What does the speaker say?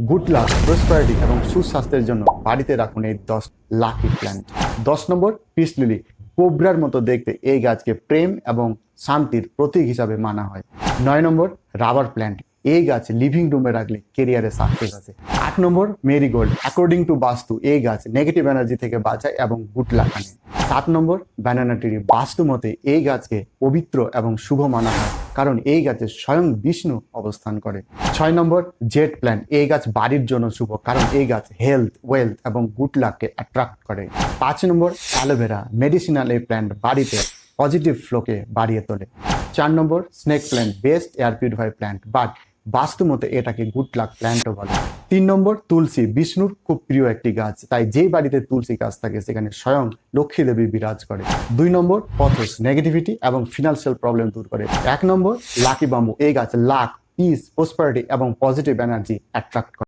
Good luck prosperity এবং সুস্বাস্থ্যের জন্য বাড়িতে রাখুন এই দশ লাকি প্ল্যান্ট দশ নম্বর পিস লিলি কোবরার মতো দেখতে এই গাছকে প্রেম এবং শান্তির প্রতীক হিসাবে মানা হয়। নয় নম্বর রাবার প্ল্যান্ট এই গাছ লিভিং রুমে রাখলে কেরিয়ারে সাকসেস আছে নম্বর, মেরিগোল্ড অ্যাকর্ডিং টু বাস্তু, এই গাছ নেগেটিভ এনার্জি থেকে বাঁচায় এবং গুড লাক আনে সাত নম্বর ব্যানানা ট্রি বাস্তু মতে এই গাছকে পবিত্র এবং শুভ মানা হয়, কারণ এই গাছে স্বয়ং বিষ্ণু অবস্থান করে। ছয় নম্বর জেট প্ল্যান্ট এই গাছ বাড়ির জন্য শুভ, কারণ এই গাছ হেলথ ওয়েলথ এবং গুড লাককে অ্যাট্রাক্ট করে। পাঁচ নম্বর, অ্যালোভেরা। মেডিসিনাল এই প্ল্যান্ট বাড়িতে পজিটিভ ফ্লোকে বাড়িয়ে তোলে। চার নম্বর snake plant best air purify plant but Vastu মতে এটাকে গুড লাক প্ল্যান্টও বলে। তিন নম্বর, তুলসী। বিষ্ণুর খুব প্রিয় একটি গাছ। তাই যে বাড়িতে তুলসী গাছ থাকে, সেখানে স্বয়ং লক্ষ্মী দেবী বিরাজ করে। দুই নম্বর, পথস। নেগেটিভিটি এবং ফিনান্সিয়াল প্রবলেম দূর করে। এক নম্বর লাকি বাম্বু এই গাছ লাক পিস প্রসপারিটি এবং পজিটিভ এনার্জি অ্যাট্রাক্ট করে।